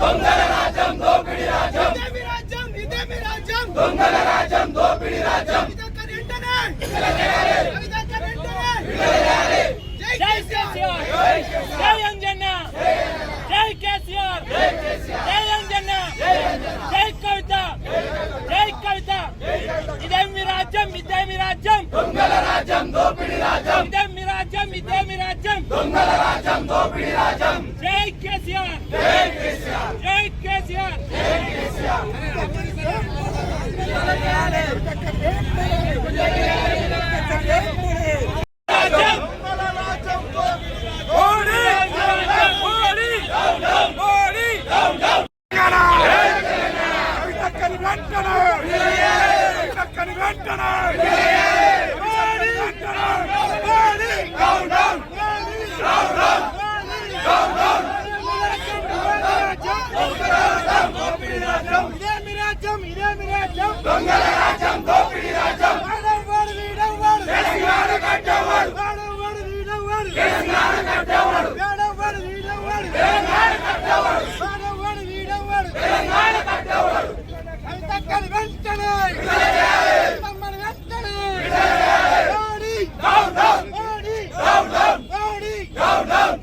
దొంగల రాజ్యం దోపిడి రాజ్యం ఇదే మీ రాజ్యం ఇదే మీ రాజ్యం దొంగల రాజ్యం దోపిడి రాజ్యం ఇదొక్కరి వెంటనే ఇదొక్కరి వెంటనే జై కేసీఆర్! జై అంజన్న! జై కేసీఆర్ జై అంజన్న జై కవిత జై కవిత ఇదే మీ రాజ్యం ఇదే మీ రాజ్యం దొంగల రాజ్యం దోపిడి రాజ్యం ఇదే మీ రాజ్యం ఇదే మీ రాజ్యం దొంగల రాజ్యం దోపిడి రాజ్యం జై కేసీఆర్ జై కేసీఆర్ జై కేసీఆర్ రాజ్యం మోడీ మోడీ మోడీ తెలంగాణ కవితక్కను వెంటనే కవితక్కను వెంటనే మోడీ వెంటనే Modi down down down down down down ఇదే మీ రాజ్యం ఇదే మీ రాజ్యం దొంగల రాజ్యం దోపిడీ రాజ్యం వాడవాడు వీడవాడు తెలంగాణ కట్టేవాడు వాడవాడు వీడవాడు తెలంగాణ కట్టేవాడు వాడవాడు వీడవాడు తెలంగాణ కట్టేవాడు వాడవాడు వీడవాడు తెలంగాణ కట్టేవాడు కవితక్కని వెంటనే తమ్మని వెంటనే Modi down down Modi down down Modi down down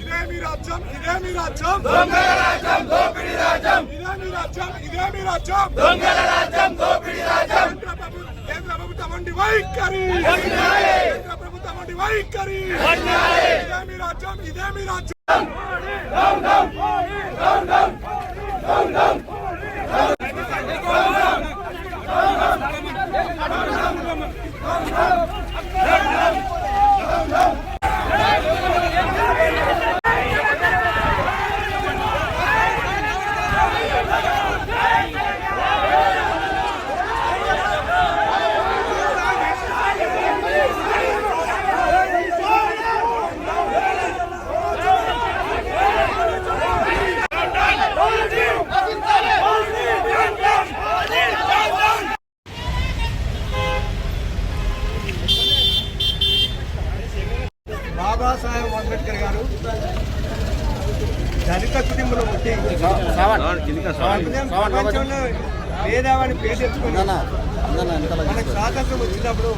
ఇదే మీ రాజ్యం ఇదే మీ రాజ్యం. దొంగల రాజ్యం దోపిడీ రాజ్యం. ఇదే మీ రాజ్యం ఇదే మీ రాజ్యం. దొంగల రాజ్యం దోపిడీ రాజ్యం. కేంద్ర ప్రభు- కేంద్ర ప్రభుత్వం వంటి వైఖరి. కేంద్ర ప్రభుత్వం వంటి వైఖరి. ఇదే మీ రాజ్యం ఇదే మీ రాజ్యం. Down down down down down మనకు స్వాతంత్రం వచ్చినప్పుడు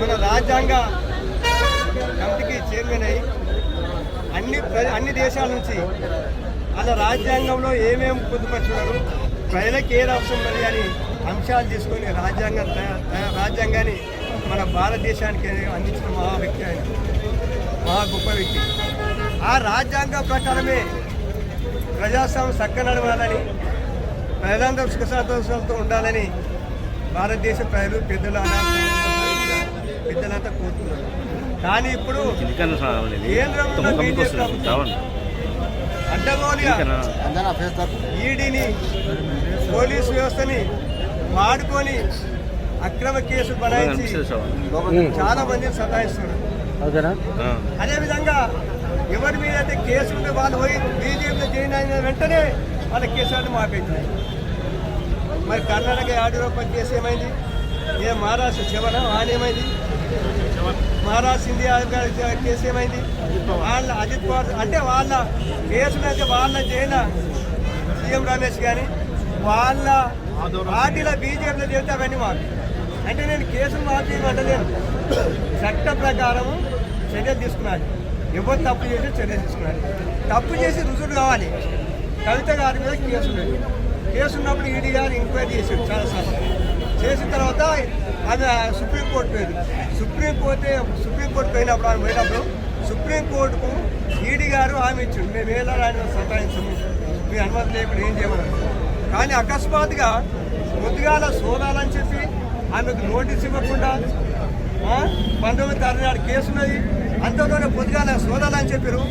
మన రాజ్యాంగ కమిటీకి చైర్మన్ అయ్యి అన్ని ప్ర- అన్ని దేశాల నుంచి అలా రాజ్యాంగంలో ఏమేమి పొందుపరుచున్నారు ప్రజలకు ఏది అవసరం ఉంది అని అంశాలు తీసుకొని రాజ్యాంగం రాజ్యాంగాన్ని మన భారతదేశానికి అందించిన మహా వ్యక్తి ఆయన. మహా గొప్ప వ్యక్తి. ఆ రాజ్యాంగం ప్రకారమే ప్రజాస్వామ్యం చక్క నడవాలని ప్రజలందరూ సుఖ సంతోషాలతో ఉండాలని భారతదేశ ప్రజలు పెద్దలు పెద్దలంతా కోరుతున్నారు. కానీ ఇప్పుడు కేంద్రంలో బీజేపీ ప్రభుత్వం అడ్డగోలుగా ఈడీని పోలీసు వ్యవస్థని వాడుకొని అక్రమ కేసు బనాయించి చాలా మందిని సతాయిస్తున్నారు. అదేవిధంగా ఎవరి మీద అయితే కేసు ఉంటే వాళ్ళు పోయి బీజేపీలో జాయిన్ అయిన వెంటనే వాళ్ళ కేసులను మాపేసినాయి మరి కర్ణాటక యాడూరప్ప పనిచేసి ఏమైంది? ఏ మహారాష్ట్ర శివన ఆయన ఏమైంది? మహారాష్ట్ర ఇండియా కేసు ఏమైంది? వాళ్ళ అజిత్ పవార్ అంటే వాళ్ళ కేసులు అయితే వాళ్ళ జైన సీఎం రమేష్ కానీ వాళ్ళ పార్టీల బీజేపీలో చేస్తే అవన్నీ మాకు అంటే నేను కేసులు మార్చేయమంటలేను చట్ట ప్రకారం చర్య తీసుకున్నాను ఎవరు తప్పు చేసి చర్య తీసుకున్నాను తప్పు చేసి రుజువు కావాలి. కవిత గారి మీద కేసు కేసు ఉన్నప్పుడు ఈడీ గారు ఎంక్వైరీ చేశారు చాలాసార్లు చేసిన తర్వాత ఆమె సుప్రీంకోర్టు పోయింది సుప్రీంకోర్టు సుప్రీంకోర్టు పోయినప్పుడు ఆమె పోయినప్పుడు సుప్రీంకోర్టుకు ఈడీ గారు హామీ ఇచ్చిండు మేము ఏదో ఆయన సతాయించము. మీ అనుమతి లేకుండా ఏం చేయమన్నారు. కానీ అకస్మాత్తుగా పొద్దుగాల సోదాలని చెప్పి ఆమెకు నోటీస్ ఇవ్వకుండా పంతొమ్మిది తారీఖు నాడు కేసు ఉన్నది. అంతలోనే పొద్దుగాల సోదాలని చెప్పారు.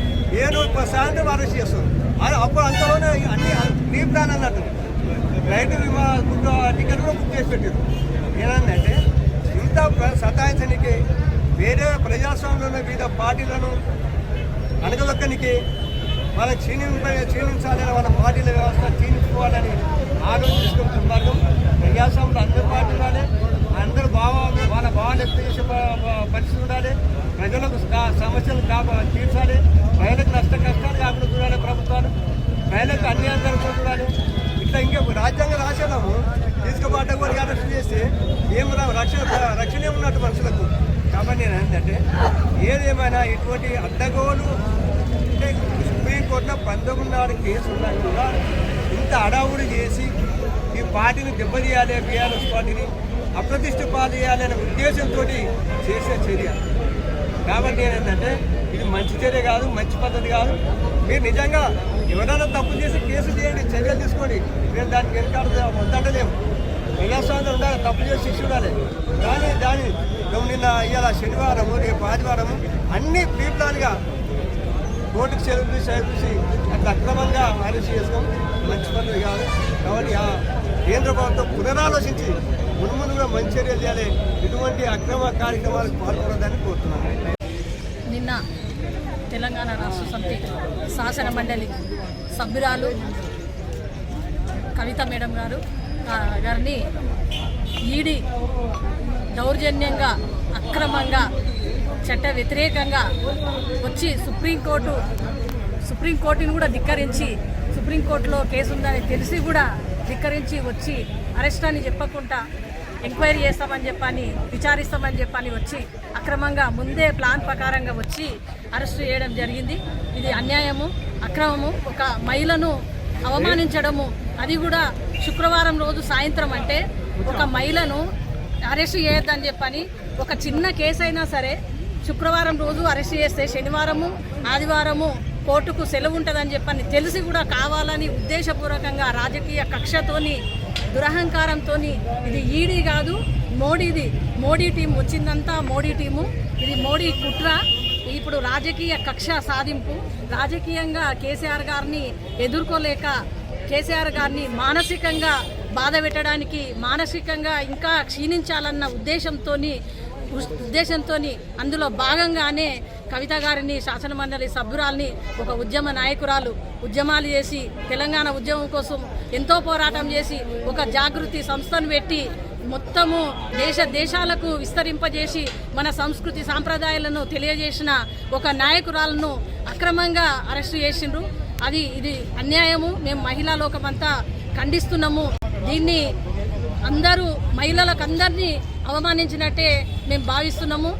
ఏడు సాయంత్రం అరెస్ట్ చేస్తారు అది అప్పుడు అంతలోనే అన్ని నీ ప్లాన్ అన్నట్టు ఫ్లైట్ టికెట్ కూడా బుక్ చేసి పెట్టారు ఏనంటే ఇంత ప్ర- సతాయించడానికి ప్రజాస్వామ్యంలో ఉన్న వివిధ పార్టీలను అణగదొక్కనికి వాళ్ళ క్షీణింప క్షీణించాలని వాళ్ళ పార్టీల వ్యవస్థ క్షీణించుకోవాలని ఆలోచిస్తున్న వర్గం ప్రజాస్వామ్యంలో అందరి పార్టీ ఉండాలి అందరూ భావ వాళ్ళ భావాలు వ్యక్తం చేసే పరిస్థితి ఉండాలి ప్రజలకు సమస్యలు కాప తీర్చాలి. కాబట్టి నేను ఏంటంటే ఏదేమైనా ఇటువంటి అడ్డగోలు అంటే సుప్రీంకోర్టులో పంతొమ్మిది నాడు కేసు ఉన్నా కూడా ఇంత అడావుడు చేసి ఈ పార్టీని దెబ్బతీయాలి బీఆర్ఎస్ పార్టీని అప్రతిష్ట పాలు చేయాలనే ఉద్దేశంతో చేసే చర్య. కాబట్టి ఏంటంటే ఇది మంచి చర్య కాదు మంచి పద్ధతి కాదు. మీరు నిజంగా ఎవరైనా తప్పు చేసి కేసు చేయండి చర్యలు తీసుకోండి. మేము దానికి వెనకాల వద్దంటలేము ప్రజాస్వామ్యం ఉండాలి తప్పు చేసి శిక్ష ఉండాలి. నిన్న ఇవాళ శనివారము రేపు ఆదివారము అన్ని ప్రీప్లాన్గా కోర్టుకు సెలవు చేసి అట్లా అక్రమంగా అరెస్ట్ చేసుకోం మంచి పనులు కాదు. కాబట్టి ఆ కేంద్ర ప్రభుత్వం పునరాలోచించి మునుమును కూడా మంచి చర్యలు చేయాలి. ఇటువంటి అక్రమ కార్యక్రమాలకు పాల్గొనదని కోరుతున్నాను. నిన్న తెలంగాణ రాష్ట్ర సమితి శాసన మండలి సభ్యురాలు కవిత మేడం గారు గారిని ఈడీ దౌర్జన్యంగా అక్రమంగా చట్ట వ్యతిరేకంగా వచ్చి సుప్రీంకోర్టు సుప్రీంకోర్టుని కూడా ధిక్కరించి సుప్రీంకోర్టులో కేసు ఉందని తెలిసి కూడా ధిక్కరించి వచ్చి అరెస్ట్ అని చెప్పకుండా ఎంక్వైరీ చేస్తామని చెప్పని విచారిస్తామని చెప్పని వచ్చి అక్రమంగా ముందే ప్లాన్ ప్రకారంగా వచ్చి అరెస్ట్ చేయడం జరిగింది. ఇది అన్యాయము అక్రమము. ఒక మహిళను అవమానించడము. అది కూడా శుక్రవారం రోజు సాయంత్రం అంటే ఒక మహిళను అరెస్ట్ చేయొద్దని చెప్పని ఒక చిన్న కేసు అయినా సరే శుక్రవారం రోజు అరెస్ట్ చేస్తే శనివారము ఆదివారము కోర్టుకు సెలవు ఉంటుందని చెప్పని తెలిసి కూడా కావాలని ఉద్దేశపూర్వకంగా రాజకీయ కక్షతోని దురహంకారంతో ఇది ఈడీ కాదు మోడీది. మోడీ టీం వచ్చిందంతా మోడీ టీము. ఇది మోడీ కుట్ర. ఇప్పుడు రాజకీయ కక్ష సాధింపు. రాజకీయంగా కేసీఆర్ గారిని ఎదుర్కోలేక కేసీఆర్ గారిని మానసికంగా బాధ పెట్టడానికి మానసికంగా ఇంకా క్షీణించాలన్న ఉద్దేశంతో ఉద్దేశంతో అందులో భాగంగానే కవిత గారిని శాసనమండలి సభ్యురాల్ని ఒక ఉద్యమ నాయకురాలు ఉద్యమాలు చేసి తెలంగాణ ఉద్యమం కోసం ఎంతో పోరాటం చేసి ఒక జాగృతి సంస్థను పెట్టి మొత్తము దేశ దేశాలకు విస్తరింపజేసి మన సంస్కృతి సాంప్రదాయాలను తెలియజేసిన ఒక నాయకురాలను అక్రమంగా అరెస్టు చేసిండ్రు. అది ఇది అన్యాయము. మేము మహిళా లోకమంతా ఖండిస్తున్నాము. దీన్ని అందరూ మహిళలకు అందరినీ అవమానించినట్టే మేము భావిస్తున్నాము.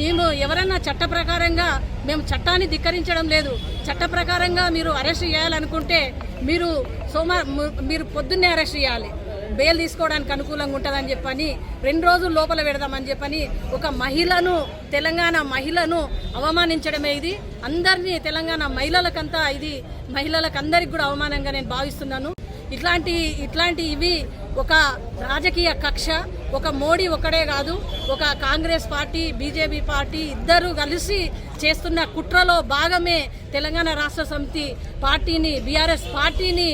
మేము ఎవరైనా చట్ట ప్రకారంగా మేము చట్టాన్ని ధిక్కరించడం లేదు. చట్ట ప్రకారంగా మీరు అరెస్ట్ చేయాలనుకుంటే మీరు సోమ మీరు పొద్దున్నే అరెస్ట్ చేయాలి. బెయిల్ తీసుకోవడానికి అనుకూలంగా ఉంటుందని చెప్పని రెండు రోజులు లోపల పెడదామని చెప్పని ఒక మహిళను తెలంగాణ మహిళను అవమానించడమే ఇది. అందరినీ తెలంగాణ మహిళలకంతా ఇది మహిళలకందరికి కూడా అవమానంగా నేను భావిస్తున్నాను. ఇట్లాంటి ఇట్లాంటి ఇవి ఒక రాజకీయ కక్ష ఒక మోడీ ఒకడే కాదు ఒక కాంగ్రెస్ పార్టీ బీజేపీ పార్టీ ఇద్దరు కలిసి చేస్తున్న కుట్రలో భాగమే తెలంగాణ రాష్ట్ర సమితి పార్టీని బీఆర్ఎస్ పార్టీని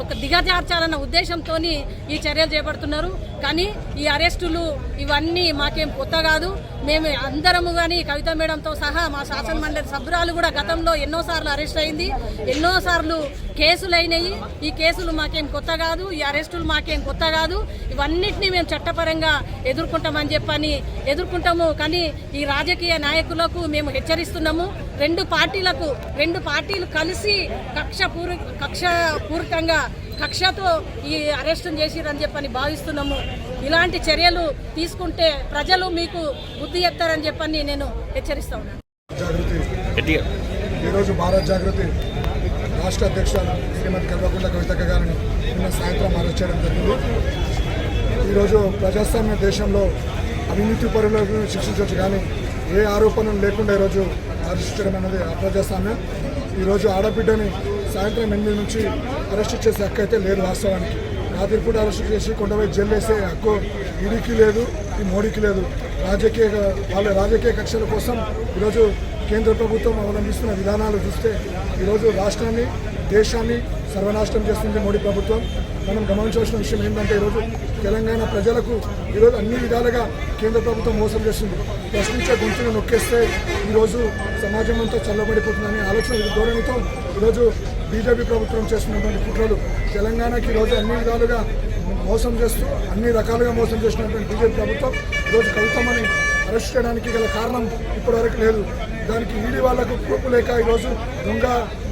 ఒక దిగజార్చాలన్న ఉద్దేశంతో ఈ చర్యలు చేపడుతున్నారు. కానీ ఈ అరెస్టులు ఇవన్నీ మాకేం కొత్త కాదు. మేము అందరము కానీ కవిత మేడంతో సహా మా శాసన మండలి సభ్యురాలు కూడా గతంలో ఎన్నోసార్లు అరెస్ట్ అయింది. ఎన్నోసార్లు కేసులు అయినాయి ఈ కేసులు మాకేం కొత్త కాదు ఈ అరెస్టులు మాకేం కొత్త కాదు. ఇవన్నిటినీ మేము చట్టపరంగా ఎదుర్కొంటామని చెప్పని ఎదుర్కొంటాము. కానీ ఈ రాజకీయ నాయకులకు మేము హెచ్చరిస్తున్నాము. రెండు పార్టీలకు రెండు పార్టీలు కలిసి కక్ష పూర్ కక్ష పూర్వకంగా కక్షతో ఈ అరెస్ట్ చేసిరని చెప్పని భావిస్తున్నాము. ఇలాంటి చర్యలు తీసుకుంటే ప్రజలు మీకు బుద్ధి చెప్తారని చెప్పని నేను హెచ్చరిస్తా ఉన్నాను. జాగృతి. ఈరోజు భారత్ జాగృతి రాష్ట్ర అధ్యక్ష శ్రీమతి కల్వకుంట్ల కవితక్క గారిని నిన్న సాయంత్రం అరెస్ట్ చేయడం జరిగింది. ఈరోజు ప్రజాస్వామ్య దేశంలో అవినీతి పరులను శిక్షించవచ్చు కానీ ఏ ఆరోపణలు లేకుండా ఈరోజు అరెస్ట్ చేయడం అనేది అప్రజాస్వామ్యం. ఈరోజు ఆడబిడ్డని సాయంత్రం ఎనిమిది నుంచి అరెస్ట్ చేసే హక్కు అయితే లేదు వాస్తవానికి. రాత్రిపూట అరెస్ట్ చేసి కొండపై జైలు వేసే హక్కు ఈడీకి లేదు ఈ మోడీకి లేదు. రాజకీయ వాళ్ళ రాజకీయ కక్షల కోసం ఈరోజు కేంద్ర ప్రభుత్వం అవలంబిస్తున్న విధానాలు చూస్తే ఈరోజు రాష్ట్రాన్ని దేశాన్ని సర్వనాశనం చేస్తుంది మోడీ ప్రభుత్వం. మనం గమనించవలసిన విషయం ఏంటంటే ఈరోజు తెలంగాణ ప్రజలకు ఈరోజు అన్ని విధాలుగా కేంద్ర ప్రభుత్వం మోసం చేస్తుంది. ప్రశ్నించే గొంతును నొక్కేస్తే ఈరోజు సమాజం అంతా చల్లబడిపోతుందనే ఆలోచన ధోరణితో ఈరోజు బీజేపీ ప్రభుత్వం చేస్తున్నటువంటి కుట్రలు. తెలంగాణకి ఈరోజు అన్ని విధాలుగా మోసం చేస్తూ అన్ని రకాలుగా మోసం చేసినటువంటి బీజేపీ ప్రభుత్వం ఈరోజు కవితమని అరెస్ట్ చేయడానికి గల కారణం ఇప్పటివరకు లేదు. దానికి ఈడీ వాళ్ళకు ప్రూఫ్ లేక ఈరోజు దొంగ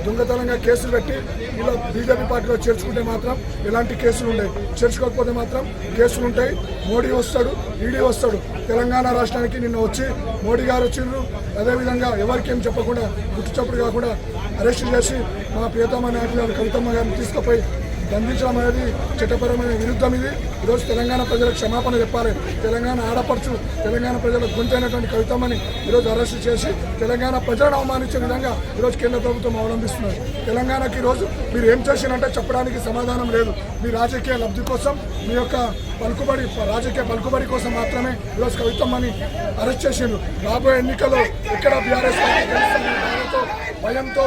దొంగతనంగా కేసులు పెట్టి ఇలా బీజేపీ పార్టీలో చేర్చుకుంటే మాత్రం ఎలాంటి కేసులు ఉండవు? చేర్చుకోకపోతే మాత్రం కేసులు ఉంటాయి. మోడీ వస్తాడు ఈడీ వస్తాడు. తెలంగాణ రాష్ట్రానికి నిన్న వచ్చి మోడీ గారు వచ్చిండ్రు. అదేవిధంగా ఎవరికి ఏం చెప్పకుండా గుర్తుచప్పుడు కాకుండా అరెస్ట్ చేసి మా ప్రియతమ నాయకులు కవితమ్మ గారిని తీసుకుపోయి బంధించడం అనేది చట్టపరమైన విరుద్ధం ఇది. ఈరోజు తెలంగాణ ప్రజలకు క్షమాపణ చెప్పాలి. తెలంగాణ ఆడపడుచు తెలంగాణ ప్రజల గొంతైనటువంటి కవితమని ఈరోజు అరెస్ట్ చేసి తెలంగాణ ప్రజలను అవమానించే విధంగా ఈరోజు కేంద్ర ప్రభుత్వం అవలంబిస్తున్నారు తెలంగాణకి ఈరోజు మీరు ఏం చేసినంటే చెప్పడానికి సమాధానం లేదు. మీ రాజకీయ లబ్ధి కోసం మీ యొక్క పలుకుబడి రాజకీయ పలుకుబడి కోసం మాత్రమే ఈరోజు కవితమ్మని అరెస్ట్ చేసిండ్రు. రాబోయే ఎన్నికల్లో ఎక్కడ బీఆర్ఎస్ పార్టీ భయంతో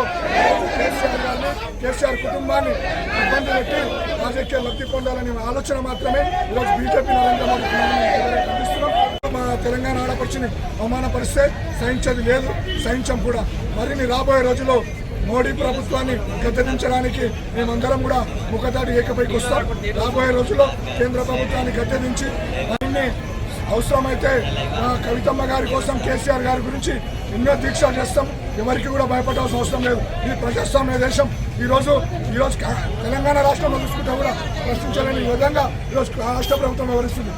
కేసీఆర్ గారిని కేసీఆర్ కుటుంబాన్ని ఇబ్బంది పెట్టి రాజకీయ లబ్ధి పొందాలనే ఆలోచన మాత్రమే ఈరోజు బీజేపీ నరేంద్ర మోడీ కుటుంబాన్ని మా తెలంగాణ ఆడపడిచిని అవమానపరిస్తే సహించేది లేదు. సహించం కూడా. మరిన్ని రాబోయే రోజుల్లో మోడీ ప్రభుత్వాన్ని గద్దెదించడానికి మేమందరం కూడా ముఖదాటి ఏకపైకి వస్తాం. రాబోయే రోజుల్లో కేంద్ర ప్రభుత్వాన్ని గద్దెదించి మరిన్ని అవసరమైతే కవితమ్మ గారి కోసం కేసీఆర్ గారి గురించి ఎన్నో దీక్ష చేస్తాం. ఎవరికి కూడా భయపడాల్సిన అవసరం లేదు. ఇది ప్రజాస్వామ్య దేశం. ఈరోజు ఈరోజు తెలంగాణ రాష్ట్రంలో చూసుకుంటే కూడా ప్రశ్నించాలని విధంగా ఈరోజు రాష్ట్ర ప్రభుత్వం వివరిస్తుంది